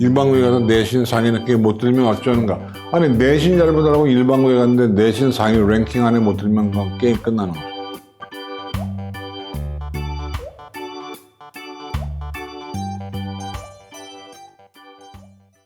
일반고에 가서 내신 상위 늦게 못 들면 어쩌는가. 아니 내신 잘못하라고 일반고에 갔는데 내신 상위 랭킹 안에 못 들면 게임 끝나는 거죠.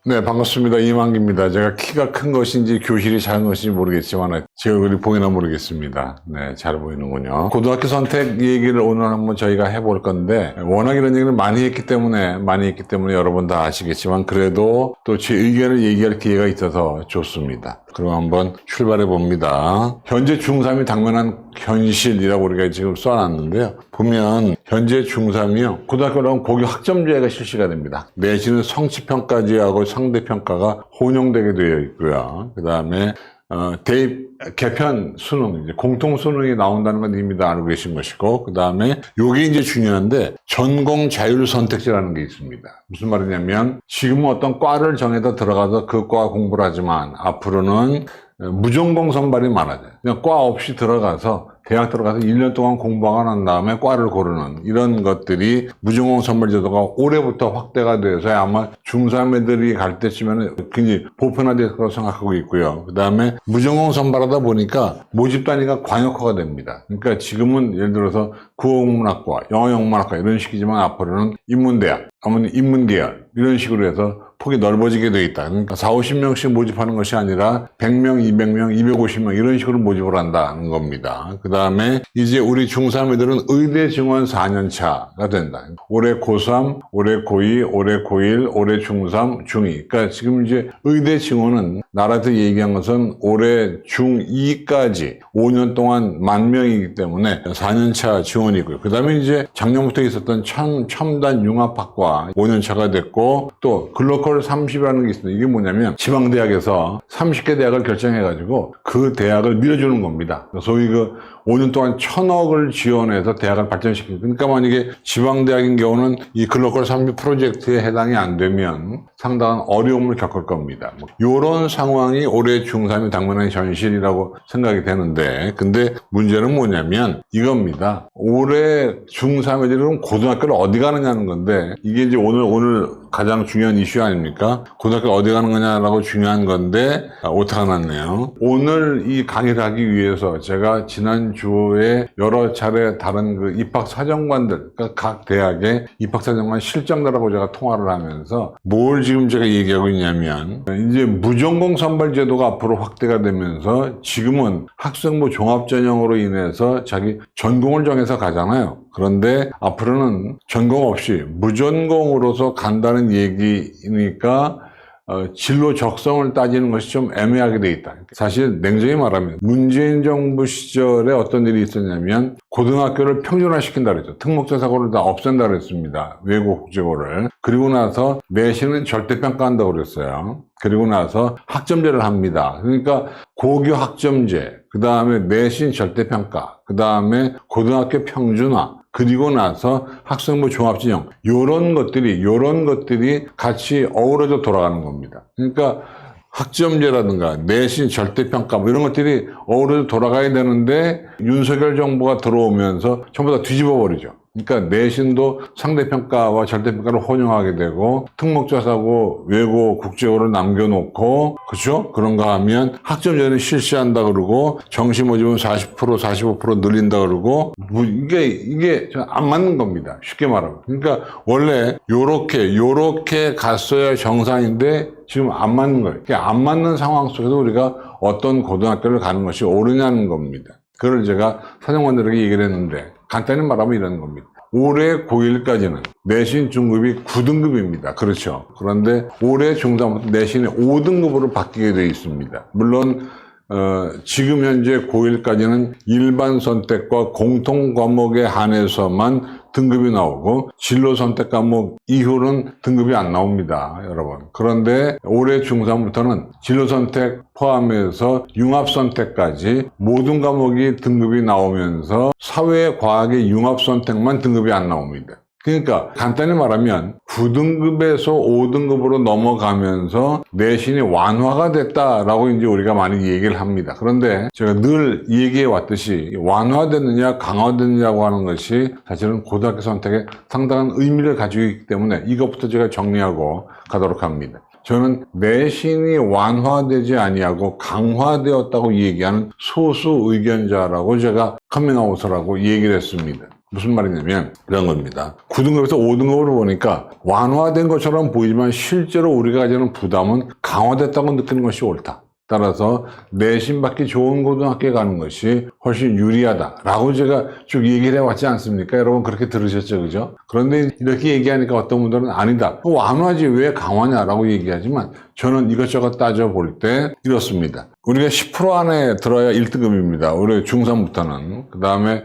네, 반갑습니다. 이만기입니다. 제가 키가 큰 것인지 교실이 작은 것인지 모르겠지만 제 얼굴이 보이나 모르겠습니다. 네, 잘 보이는군요. 고등학교 선택 얘기를 오늘 한번 저희가 해볼 건데 워낙 이런 얘기를 많이 했기 때문에 많이 했기 때문에 여러분 다 아시겠지만 그래도 또 제 의견을 얘기할 기회가 있어서 좋습니다. 그럼 한번 출발해 봅니다. 현재 중3이 당면한 현실이라고 우리가 지금 써놨는데요. 보면 현재 중3이요. 고등학교라면 고교 학점제가 실시가 됩니다. 내신은 성취평가제하고 상대평가가 혼용되게 되어 있고요. 그 다음에 어, 대입 개편 수능, 이제 공통 수능이 나온다는 건 이미 다 알고 계신 것이고, 그 다음에 요게 이제 중요한데, 전공 자율 선택제라는 게 있습니다. 무슨 말이냐면, 지금은 어떤 과를 정해서 들어가서 그 과 공부를 하지만, 앞으로는 무전공 선발이 많아져요. 그냥 과 없이 들어가서 대학 들어가서 1년 동안 공부하고 난 다음에 과를 고르는 이런 것들이 무전공 선발 제도가 올해부터 확대가 돼서 아마 중3 애들이 갈 때쯤에는 굉장히 보편화될 거라고 생각하고 있고요. 그 다음에 무전공 선발하다 보니까 모집 단위가 광역화가 됩니다. 그러니까 지금은 예를 들어서 국어국문학과, 영어영문학과 이런 식이지만 앞으로는 인문대학, 아무튼 인문계열 이런 식으로 해서 폭이 넓어지게 돼 있다. 그러니까 4, 50명씩 모집하는 것이 아니라 100명, 200명, 250명 이런 식으로 모집을 한다는 겁니다. 그 다음에 이제 우리 중3 애들은 의대 증원 4년 차가 된다. 올해 고3, 올해 고2, 올해 고1, 올해 중3, 중2. 그러니까 지금 이제 의대 증원은 나라에서 얘기한 것은 올해 중2까지 5년 동안 만 명이기 때문에 4년 차 지원이고요. 그 다음에 이제 작년부터 있었던 첨, 첨단 융합학과 5년 차가 됐고 또 글로 컬 30이라는 게 있습니다. 이게 뭐냐면 지방대학에서 30개 대학을 결정해가지고 그 대학을 밀어주는 겁니다. 소위 그 5년 동안 천억을 지원해서 대학을 발전시키는 그러니까 만약에 지방대학인 경우는 이 글로컬 30 프로젝트에 해당이 안 되면 상당한 어려움을 겪을 겁니다. 이런 상황이 올해 중3이 당면한 현실이라고 생각이 되는데 근데 문제는 뭐냐면 이겁니다. 올해 중3 애들은 고등학교를 어디 가느냐는 건데 이게 이제 오늘 오늘 가장 중요한 이슈 아닙니까? 고등학교 어디 가는 거냐라고 중요한 건데 아, 오타가 났네요. 오늘 이 강의를 하기 위해서 제가 지난주에 여러 차례 다른 그 입학 사정관들, 그러니까 각 대학의 입학 사정관 실장들하고 제가 통화를 하면서 뭘 지금 제가 얘기하고 있냐면 이제 무전공 선발 제도가 앞으로 확대가 되면서 지금은 학생부 종합 전형으로 인해서 자기 전공을 정해서 가잖아요. 그런데 앞으로는 전공 없이 무전공으로서 간다는 얘기니까 어, 진로 적성을 따지는 것이 좀 애매하게 돼 있다. 사실 냉정히 말하면 문재인 정부 시절에 어떤 일이 있었냐면 고등학교를 평준화시킨다 그랬죠. 특목자 사고를 다 없앤다 그랬습니다. 외국 국제고를. 그리고 나서 내신은 절대 평가한다고 그랬어요. 그리고 나서 학점제를 합니다. 그러니까 고교 학점제, 그 다음에 내신 절대 평가, 그 다음에 고등학교 평준화, 그리고 나서 학생부 종합진영 요런 것들이 요런 것들이 같이 어우러져 돌아가는 겁니다. 그러니까 학점제라든가 내신 절대평가 뭐 이런 것들이 어우러져 돌아가야 되는데 윤석열 정부가 들어오면서 전부 다 뒤집어 버리죠. 그러니까 내신도 상대평가와 절대평가를 혼용하게 되고 특목자사고 외고 국제고를 남겨놓고 그렇죠? 그런가 하면 학점제는 실시한다 그러고 정시 모집은 40% 45% 늘린다 그러고 뭐 이게 이게 안 맞는 겁니다. 쉽게 말하면 그러니까 원래 요렇게 요렇게 갔어야 정상인데 지금 안 맞는 거예요. 그러니까 안 맞는 상황 속에서 우리가 어떤 고등학교를 가는 것이 옳으냐는 겁니다. 그걸 제가 사정관들에게 얘기를 했는데 간단히 말하면 이런 겁니다. 올해 고1까지는 내신 중급이 9등급입니다. 그렇죠. 그런데 올해 중3부터 내신이 5등급으로 바뀌게 되어 있습니다. 물론 어, 지금 현재 고1까지는 일반 선택과 공통 과목에 한해서만 등급이 나오고 진로 선택 과목 이후는 등급이 안 나옵니다, 여러분. 그런데 올해 중3부터는 진로 선택 포함해서 융합 선택까지 모든 과목이 등급이 나오면서 사회 과학의 융합 선택만 등급이 안 나옵니다. 그러니까 간단히 말하면 9등급에서 5등급으로 넘어가면서 내신이 완화가 됐다라고 이제 우리가 많이 얘기를 합니다. 그런데 제가 늘 얘기해 왔듯이 완화됐느냐 강화됐느냐고 하는 것이 사실은 고등학교 선택에 상당한 의미를 가지고 있기 때문에 이것부터 제가 정리하고 가도록 합니다. 저는 내신이 완화되지 아니하고 강화되었다고 얘기하는 소수 의견자라고 제가 커밍아웃을 얘기를 했습니다. 무슨 말이냐면 이런 겁니다. 9등급에서 5등급으로 보니까 완화된 것처럼 보이지만 실제로 우리가 가지는 부담은 강화됐다고 느끼는 것이 옳다. 따라서 내신 받기 좋은 고등학교에 가는 것이 훨씬 유리하다라고 제가 쭉 얘기를 해왔지 않습니까? 여러분 그렇게 들으셨죠, 그죠? 그런데 이렇게 얘기하니까 어떤 분들은 아니다. 그거 완화지 왜 강화냐라고 얘기하지만 저는 이것저것 따져볼 때 이렇습니다. 우리가 10% 안에 들어야 1등급입니다. 우리 중3부터는. 그 다음에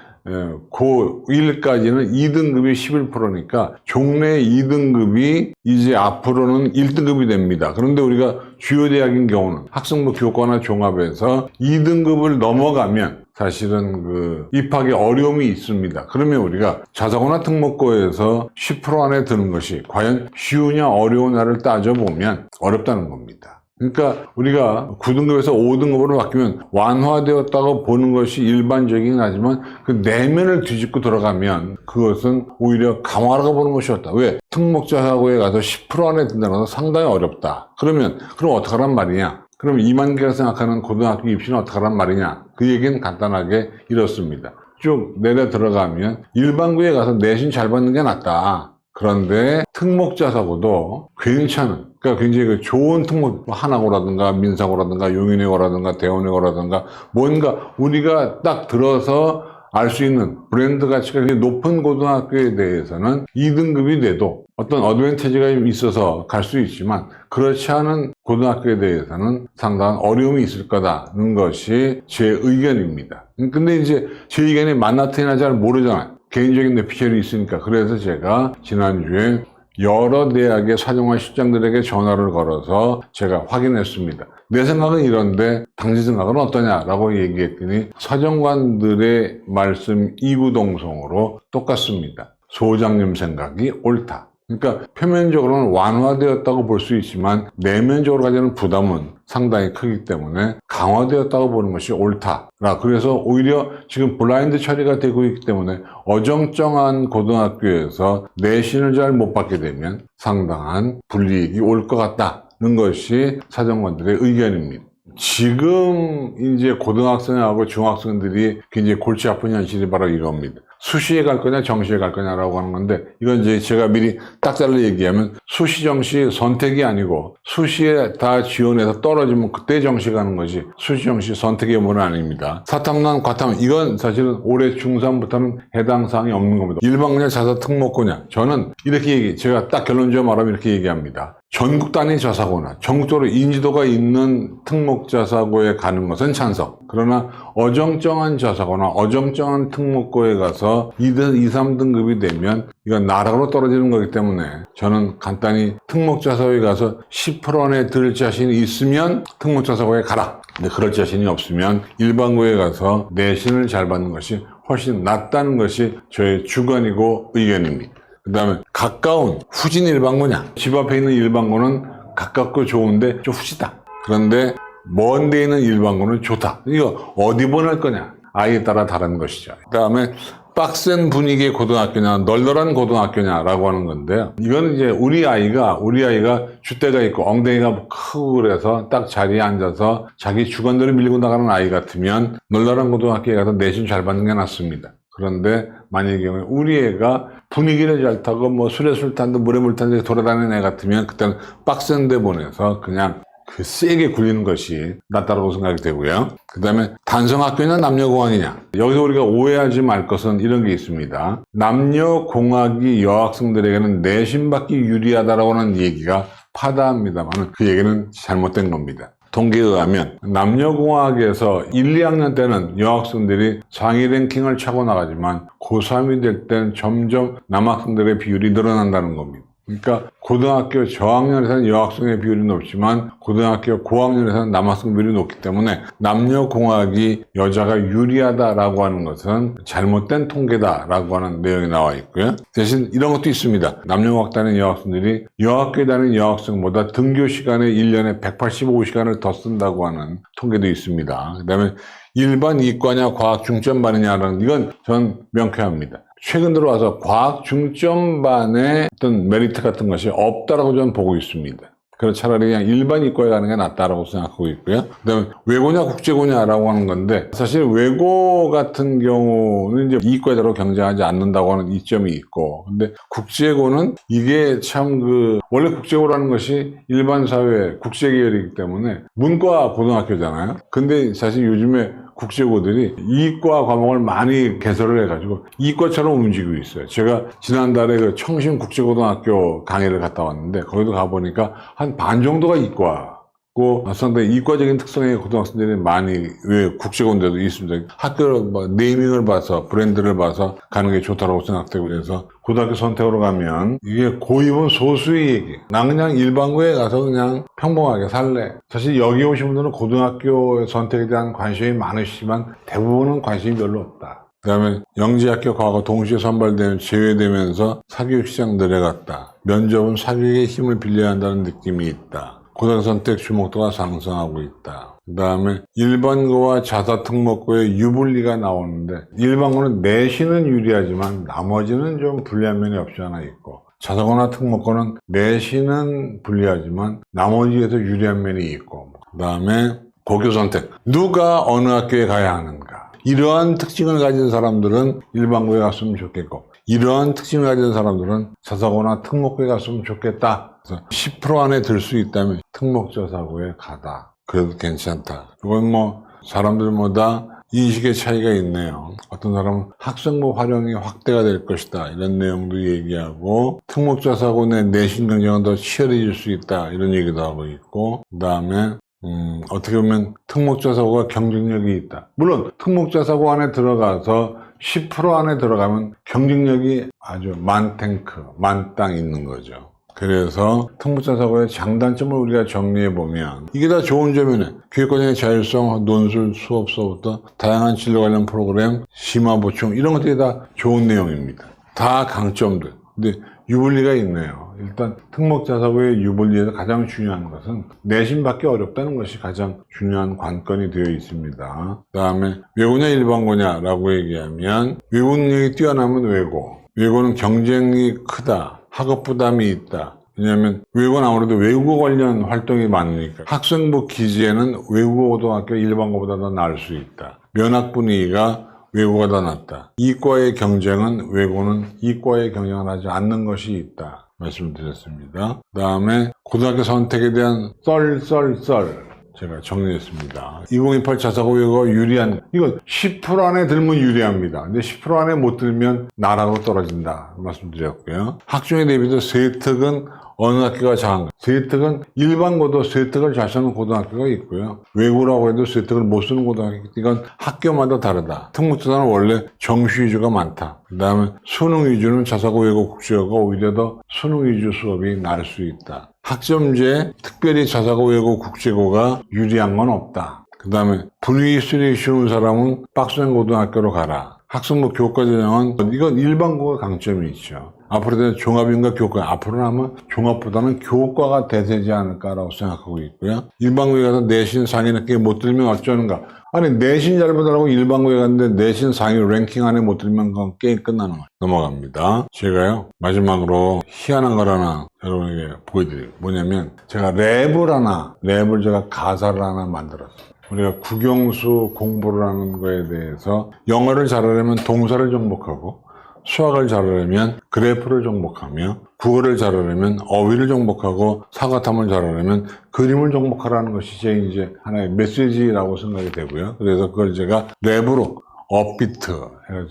고1까지는 2등급이 11%니까 종래 2등급이 이제 앞으로는 1등급이 됩니다. 그런데 우리가 주요 대학인 경우는 학생부 교과나 종합에서 2등급을 넘어가면 사실은 그 입학에 어려움이 있습니다. 그러면 우리가 자사고나 특목고에서 10% 안에 드는 것이 과연 쉬우냐 어려우냐를 따져보면 어렵다는 겁니다. 그러니까 우리가 9등급에서 5등급으로 바뀌면 완화되었다고 보는 것이 일반적이긴 하지만 그 내면을 뒤집고 들어가면 그것은 오히려 강화라고 보는 것이 었다 왜? 특목자사고에 가서 10% 안에 든다는 것은 상당히 어렵다. 그러면 그럼 어떡하란 말이냐? 그럼 2만 개가 생각하는 고등학교 입시는 어떡하란 말이냐? 그 얘기는 간단하게 이렇습니다. 쭉 내려 들어가면 일반고에 가서 내신 잘 받는 게 낫다. 그런데 특목자 사고도 괜찮은 그러니까 굉장히 그 좋은 특목 뭐 하나고라든가 민사고라든가 용인외고라든가 대원외고라든가 뭔가 우리가 딱 들어서 알 수 있는 브랜드 가치가 높은 고등학교에 대해서는 2등급이 돼도 어떤 어드밴티지가 좀 있어서 갈 수 있지만 그렇지 않은 고등학교에 대해서는 상당한 어려움이 있을 거다는 것이 제 의견입니다. 근데 이제 제 의견이 맞나 틀리나 잘 모르잖아요. 개인적인 내 피셜이 있으니까 그래서 제가 지난주에 여러 대학의 사정관 실장들에게 전화를 걸어서 제가 확인했습니다. 내 생각은 이런데 당신 생각은 어떠냐라고 얘기했더니 사정관들의 말씀 이구동성으로 똑같습니다. 소장님 생각이 옳다. 그러니까 표면적으로는 완화되었다고 볼 수 있지만 내면적으로 가지는 부담은 상당히 크기 때문에 강화되었다고 보는 것이 옳다라 그래서 오히려 지금 블라인드 처리가 되고 있기 때문에 어정쩡한 고등학교에서 내신을 잘 못 받게 되면 상당한 불이익이 올 것 같다는 것이 사정관들의 의견입니다. 지금 이제 고등학생하고 중학생들이 굉장히 골치 아픈 현실이 바로 이겁니다. 수시에 갈 거냐 정시에 갈 거냐라고 하는 건데 이건 이제 제가 미리 딱 잘라 얘기하면 수시 정시 선택이 아니고 수시에 다 지원해서 떨어지면 그때 정시 가는 거지 수시 정시 선택의 의무는 아닙니다. 사탐난 과탐 이건 사실은 올해 중3부터는 해당 사항이 없는 겁니다. 일반고냐 자사 특목고냐 저는 이렇게 얘기 제가 딱 결론적으로 말하면 이렇게 얘기합니다. 전국 단위 자사고나 전국적으로 인지도가 있는 특목 자사고에 가는 것은 찬성. 그러나 어정쩡한 자사고나 어정쩡한 특목고에 가서 2등, 2, 3등급이 되면 이건 나락으로 떨어지는 거기 때문에 저는 간단히 특목 자사고에 가서 10% 안에 들 자신이 있으면 특목 자사고에 가라. 근데 그럴 자신이 없으면 일반고에 가서 내신을 잘 받는 것이 훨씬 낫다는 것이 저의 주관이고 의견입니다. 그 다음에 가까운 후진 일반고냐 집 앞에 있는 일반고는 가깝고 좋은데 좀 후지다. 그런데 먼 데 있는 일반고는 좋다. 이거 어디 보낼 거냐? 아이에 따라 다른 것이죠. 그 다음에 빡센 분위기의 고등학교냐 널널한 고등학교냐라고 하는 건데요. 이거는 이제 우리 아이가 우리 아이가 줏대가 있고 엉덩이가 크고 그래서 딱 자리에 앉아서 자기 주관대로 밀고 나가는 아이 같으면 널널한 고등학교에 가서 내신 잘 받는 게 낫습니다 그런데 만약의 경우에 우리 애가 분위기를 잘 타고 뭐 술에 술 탄다 물에 물 탄다 돌아다니는 애 같으면 그때는 빡센 데 보내서 그냥 그 세게 굴리는 것이 낫다고 생각이 되고요. 그 다음에 단성학교냐 남녀공학이냐 여기서 우리가 오해하지 말 것은 이런 게 있습니다. 남녀공학이 여학생들에게는 내신 받기 유리하다라고 하는 얘기가 파다합니다만 그 얘기는 잘못된 겁니다. 통계에 의하면 남녀공학에서 1, 2학년 때는 여학생들이 상위 랭킹을 차고 나가지만 고3이 될 때는 점점 남학생들의 비율이 늘어난다는 겁니다. 그러니까 고등학교 저학년에서는 여학생의 비율이 높지만 고등학교 고학년에서는 남학생 비율이 높기 때문에 남녀 공학이 여자가 유리하다라고 하는 것은 잘못된 통계다라고 하는 내용이 나와 있고요. 대신 이런 것도 있습니다. 남녀 공학 다니는 여학생들이 여학교에 다니는 여학생보다 등교 시간에 1년에 185시간을 더 쓴다고 하는 통계도 있습니다. 그 다음에 일반 이과냐 과학 중점 반이냐라는 이건 전 명쾌합니다. 최근 들어와서 과학 중점반의 어떤 메리트 같은 것이 없다라고 저는 보고 있습니다. 그래서 차라리 그냥 일반 이과에 가는 게 낫다라고 생각하고 있고요. 그 다음에 외고냐 국제고냐라고 하는 건데 사실 외고 같은 경우는 이제 이과대로 경쟁하지 않는다고 하는 이점이 있고 근데 국제고는 이게 참 그 원래 국제고라는 것이 일반 사회 국제 계열이기 때문에 문과 고등학교잖아요. 근데 사실 요즘에 국제고들이 이과 과목을 많이 개설을 해가지고 이과처럼 움직이고 있어요. 제가 지난달에 그 청신 국제고등학교 강의를 갔다 왔는데 거기도 가보니까 한 반 정도가 이과 고 상당히 이과적인 특성의 고등학생들이 많이 왜 국제고인데도 있습니다. 학교를 뭐 네이밍을 봐서 브랜드를 봐서 가는 게 좋다고 생각되고 그래서 고등학교 선택으로 가면 이게 고입은 소수의 얘기. 난 그냥 일반고에 가서 그냥 평범하게 살래. 사실 여기 오신 분들은 고등학교 선택에 대한 관심이 많으시지만 대부분은 관심이 별로 없다. 그 다음에 영재학교 과거 동시에 선발되면 제외되면서 사교육 시장 내려갔다. 면접은 사교육의 힘을 빌려야 한다는 느낌이 있다. 고등 선택 주목도가 상승하고 있다. 그 다음에 일반고와 자사특목고의 유불리가 나오는데 일반고는 내신은 유리하지만 나머지는 좀 불리한 면이 없지 않아 있고 자사고나 특목고는 내신은 불리하지만 나머지에서 유리한 면이 있고 그 다음에 고교 선택 누가 어느 학교에 가야 하는가 이러한 특징을 가진 사람들은 일반고에 갔으면 좋겠고 이러한 특징을 가진 사람들은 자사고나 특목고에 갔으면 좋겠다 그래서 10% 안에 들 수 있다면 특목자사고에 가다 그래도 괜찮다 이건 뭐 사람들마다 인식의 차이가 있네요. 어떤 사람은 학생부 활용이 확대가 될 것이다. 이런 내용도 얘기하고, 특목자 사고 내 내신 경쟁은 더 치열해질 수 있다. 이런 얘기도 하고 있고, 그 다음에, 음, 어떻게 보면 특목자 사고가 경쟁력이 있다. 물론, 특목자 사고 안에 들어가서 10% 안에 들어가면 경쟁력이 아주 만탱크, 만땅 있는 거죠. 그래서 특목자 사고의 장단점을 우리가 정리해 보면 이게 다 좋은 점이네. 교육과정의 자율성, 논술, 수업서부터 다양한 진로 관련 프로그램, 심화 보충 이런 것들이 다 좋은 내용입니다. 다 강점들. 근데 유불리가 있네요. 일단 특목자 사고의 유불리에서 가장 중요한 것은 내신 받기 어렵다는 것이 가장 중요한 관건이 되어 있습니다. 그 다음에 외고냐 일반고냐라고 얘기하면 외고 능력이 뛰어나면 외고, 외고는 경쟁이 크다. 학업 부담이 있다. 왜냐하면 외고는 아무래도 외국어 관련 활동이 많으니까 학생부 기지에는 외국어 고등학교 일반고보다 더 나을 수 있다. 면학 분위기가 외고가 더 낫다. 이과의 경쟁은 외고는 이과의 경쟁을 하지 않는 것이 있다. 말씀드렸습니다. 그 다음에 고등학교 선택에 대한 썰, 썰, 썰. 제가 정리했습니다. 2028 자사고외가 유리한, 이건 10% 안에 들면 유리합니다. 근데 10% 안에 못 들면 나라로 떨어진다. 말씀드렸고요. 학종에 대비해서 세특은 어느 학교가 잘한 세특은 일반고도 세특을 잘 쓰는 고등학교가 있고요. 외고라고 해도 세특을 못 쓰는 고등학교, 이건 학교마다 다르다. 특목자사는 원래 정시 위주가 많다. 그 다음에 수능 위주는 자사고 외고 국제고가 오히려 더 수능 위주 수업이 나을 수 있다. 학점제, 특별히 자사고 외고 국제고가 유리한 건 없다. 그 다음에 분위기 수리 쉬운 사람은 빡센 고등학교로 가라. 학생부 교과 전형은 이건 일반고가 강점이 있죠. 앞으로는 종합인과 교과, 앞으로는 아마 종합보다는 교과가 대세지 않을까라고 생각하고 있고요. 일반고에 가서 내신 상위 늦게 못 들면 어쩌는가. 아니 내신 잘 보더라고 일반고에 갔는데 내신 상위 랭킹 안에 못 들면 그건 게임 끝나는 거예요. 넘어갑니다. 제가요 마지막으로 희한한 걸 하나 여러분에게 보여드려요. 뭐냐면 제가 랩을 하나 랩을 제가 가사를 하나 만들었어요. 우리가 국영수 공부를 하는 거에 대해서 영어를 잘하려면 동사를 정복하고 수학을 잘하려면 그래프를 정복하며 국어를 잘하려면 어휘를 정복하고 사과탐을 잘하려면 그림을 정복하라는 것이 제 이제 하나의 메시지라고 생각이 되고요. 그래서 그걸 제가 랩으로 업비트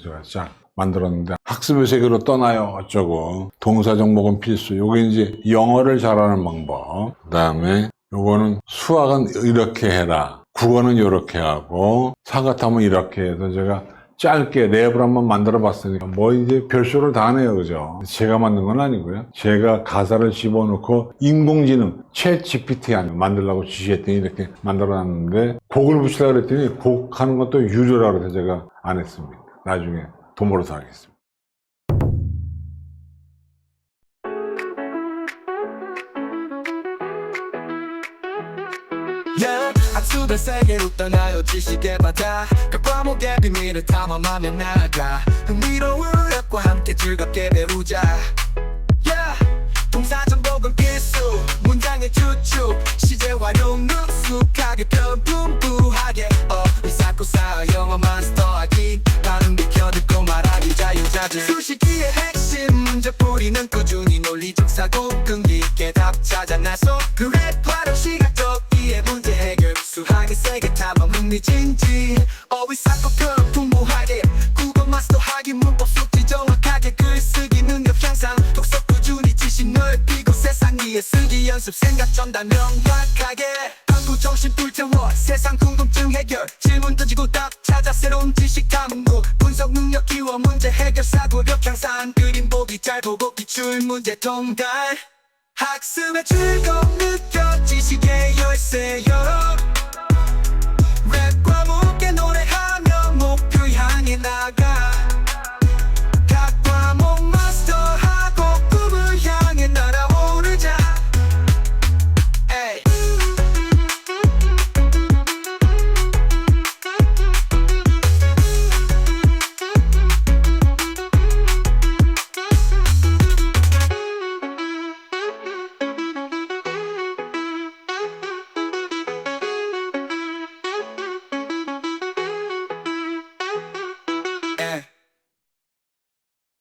제가 쫙 만들었는데 학습의 세계로 떠나요. 어쩌고. 동사 정복은 필수. 요게 이제 영어를 잘하는 방법. 그 다음에 요거는 수학은 이렇게 해라. 국어는 이렇게 하고 사과탐은 이렇게 해서 제가 짧게 랩을 한번 만들어 봤으니까 뭐 이제 별쇼를 다 하네요 그죠? 제가 만든 건 아니고요. 제가 가사를 집어넣고 인공지능 챗 GPT 안에 만들라고 지시했더니 이렇게 만들어 놨는데 곡을 붙이려고 그랬더니 곡 하는 것도 유료라고 해서 제가 안 했습니다. 나중에 돈 벌어서 하겠습니다 수들 세계로 떠나요 지식의 바다. 그 과목의 비밀을 탐험하며 나아가 흥미로운 랩과 함께 즐겁게 배우자. Yeah, 동사전 복은 필수 문장의 추측 시제 활용 능숙하게 편분부하게 어 이사코사 영어 마스터하기. 반응 비켜 듣고 말하기 자유자재. 수식기의 핵심 문제풀이는 꾸준히 논리적 사고 끈기 있게 답 찾아 나서 그랩 활용 시 흥미진진 어휘사고 표현 풍부하게. 국어 마스터 하기 문법 숙지 정확하게 글쓰기 능력 향상. 독서 꾸준히 지식 넓히고 세상 이해 쓰기 연습 생각 전달 명확하게. 방구 정신 불태워 세상 궁금증 해결. 질문 던지고 답 찾아 새로운 지식 탐구. 분석 능력 키워 문제 해결 사고력 향상. 그림 보기 잘 보고 기출 문제 통달. 학습의 즐거움 느껴 Canada